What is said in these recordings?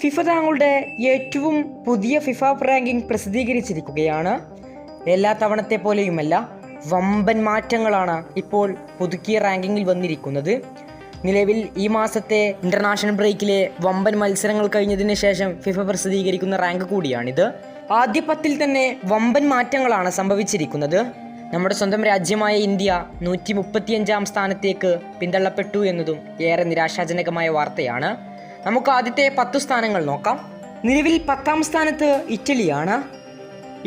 FIFA തങ്ങളുടെ ഏറ്റവും പുതിയ ഫിഫ റാങ്കിംഗ് പ്രസിദ്ധീകരിച്ചിരിക്കുകയാണ്. എല്ലാ തവണത്തെ പോലെയുമല്ല വമ്പൻ മാറ്റങ്ങളാണ് ഇപ്പോൾ പുതുക്കിയ റാങ്കിങ്ങിൽ വന്നിരിക്കുന്നത്. നിലവിൽ ഈ മാസത്തെ ഇന്റർനാഷണൽ ബ്രേക്കിലെ വമ്പൻ മത്സരങ്ങൾ കഴിഞ്ഞതിന് ശേഷം ഫിഫ പ്രസിദ്ധീകരിക്കുന്ന റാങ്ക് കൂടിയാണിത്. ആദ്യ പത്തിൽ തന്നെ വമ്പൻ മാറ്റങ്ങളാണ് സംഭവിച്ചിരിക്കുന്നത്. നമ്മുടെ സ്വന്തം രാജ്യമായ ഇന്ത്യ നൂറ്റി മുപ്പത്തിയഞ്ചാം സ്ഥാനത്തേക്ക് പിന്തള്ളപ്പെട്ടു എന്നതും ഏറെ നിരാശാജനകമായ വാർത്തയാണ്. നമുക്ക് ആദ്യത്തെ പത്ത് സ്ഥാനങ്ങൾ നോക്കാം. നിലവിൽ പത്താം സ്ഥാനത്ത് ഇറ്റലിയാണ്.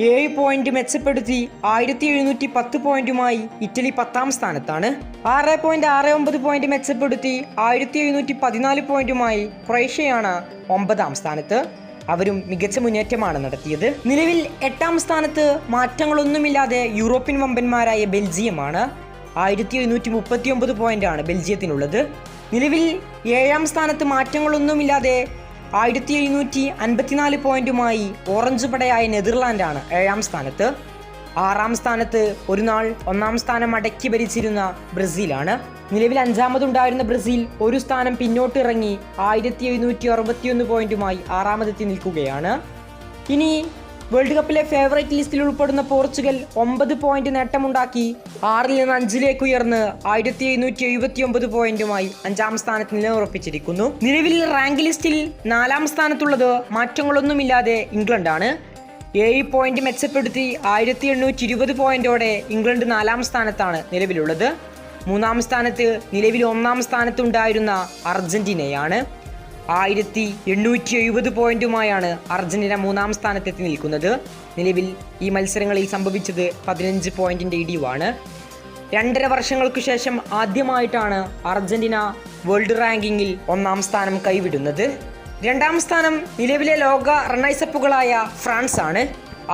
ഏഴ് പോയിന്റ് മെച്ചപ്പെടുത്തി ആയിരത്തി എഴുന്നൂറ്റി പത്ത് പോയിന്റുമായി ഇറ്റലി പത്താം സ്ഥാനത്താണ്. ആറ് പോയിന്റ് ആറ് ഒമ്പത് പോയിന്റ് മെച്ചപ്പെടുത്തി ആയിരത്തി എഴുന്നൂറ്റി പതിനാല് പോയിന്റുമായി ക്രൊയേഷ്യയാണ് ഒമ്പതാം സ്ഥാനത്ത്. അവരും മികച്ച മുന്നേറ്റമാണ് നടത്തിയത്. നിലവിൽ എട്ടാം സ്ഥാനത്ത് മാറ്റങ്ങളൊന്നുമില്ലാതെ യൂറോപ്യൻ വമ്പന്മാരായ ബെൽജിയമാണ്. ആയിരത്തി എഴുന്നൂറ്റി മുപ്പത്തി ഒമ്പത് പോയിന്റാണ് ബെൽജിയത്തിനുള്ളത്. നിലവിൽ ഏഴാം സ്ഥാനത്ത് മാറ്റങ്ങളൊന്നുമില്ലാതെ ആയിരത്തി എഴുന്നൂറ്റി അൻപത്തിനാല് പോയിന്റുമായി ഓറഞ്ച് പടയായ നെതർലാൻഡാണ് ഏഴാം സ്ഥാനത്ത്. ആറാം സ്ഥാനത്ത് ഒരു നാൾ ഒന്നാം സ്ഥാനം അടക്കി ഭരിച്ചിരുന്ന ബ്രസീലാണ്. നിലവിൽ അഞ്ചാമതുണ്ടായിരുന്ന ബ്രസീൽ ഒരു സ്ഥാനം പിന്നോട്ടിറങ്ങി ആയിരത്തി എഴുന്നൂറ്റി അറുപത്തിയൊന്ന് പോയിന്റുമായി ആറാമതെത്തി നിൽക്കുകയാണ്. ഇനി വേൾഡ് കപ്പിലെ ഫേവറേറ്റ് ലിസ്റ്റിൽ ഉൾപ്പെടുന്ന പോർച്ചുഗൽ ഒമ്പത് പോയിന്റ് നേട്ടമുണ്ടാക്കി. ആറിൽ നിന്ന് അഞ്ചിലേക്ക് ഉയർന്ന് ആയിരത്തി എഴുന്നൂറ്റി എഴുപത്തി ഒമ്പത് പോയിന്റുമായി അഞ്ചാം സ്ഥാനത്ത് നിലയുറപ്പിച്ചിരിക്കുന്നു. നിലവിൽ റാങ്ക് ലിസ്റ്റിൽ നാലാം സ്ഥാനത്തുള്ളത് മാറ്റങ്ങളൊന്നുമില്ലാതെ ഇംഗ്ലണ്ടാണ് ഏഴ് പോയിന്റ് മെച്ചപ്പെടുത്തി ആയിരത്തി എണ്ണൂറ്റി ഇരുപത് പോയിന്റോടെ ഇംഗ്ലണ്ട് നാലാം സ്ഥാനത്താണ് നിലവിലുള്ളത്. മൂന്നാം സ്ഥാനത്ത് നിലവിൽ ഒന്നാം സ്ഥാനത്തുണ്ടായിരുന്ന അർജന്റീനയാണ്. ആയിരത്തി എണ്ണൂറ്റി എഴുപത് പോയിന്റുമായാണ് അർജന്റീന മൂന്നാം സ്ഥാനത്തെത്തി നിൽക്കുന്നത്. നിലവിൽ ഈ മത്സരങ്ങളിൽ സംഭവിച്ചത് പതിനഞ്ച് പോയിന്റിന്റെ ഇടിവാണ്. രണ്ടര വർഷങ്ങൾക്ക് ശേഷം ആദ്യമായിട്ടാണ് അർജന്റീന വേൾഡ് റാങ്കിങ്ങിൽ ഒന്നാം സ്ഥാനം കൈവിടുന്നത്. രണ്ടാം സ്ഥാനം നിലവിലെ ലോക റണ്ണൈസപ്പുകളായ ഫ്രാൻസ് ആണ്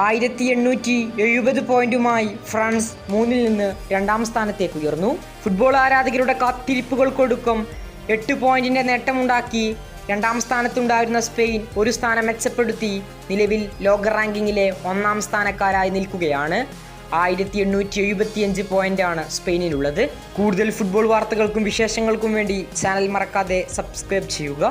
ആയിരത്തി എണ്ണൂറ്റി എഴുപത് പോയിന്റുമായി ഫ്രാൻസ് മൂന്നിൽ നിന്ന് രണ്ടാം സ്ഥാനത്തേക്ക് ഉയർന്നു. ഫുട്ബോൾ ആരാധകരുടെ കാത്തിരിപ്പുകൾക്കൊടുക്കം എട്ട് പോയിന്റിന്റെ നേട്ടമുണ്ടാക്കി രണ്ടാം സ്ഥാനത്തുണ്ടായിരുന്ന സ്പെയിൻ ഒരു സ്ഥാനം മെച്ചപ്പെടുത്തി നിലവിൽ ലോക റാങ്കിങ്ങിലെ ഒന്നാം സ്ഥാനക്കാരായി നിൽക്കുകയാണ്. ആയിരത്തി എണ്ണൂറ്റി എഴുപത്തിയഞ്ച് പോയിന്റാണ് സ്പെയിനിലുള്ളത്. കൂടുതൽ ഫുട്ബോൾ വാർത്തകൾക്കും വിശേഷങ്ങൾക്കും വേണ്ടി ചാനൽ മറക്കാതെ സബ്സ്ക്രൈബ് ചെയ്യുക.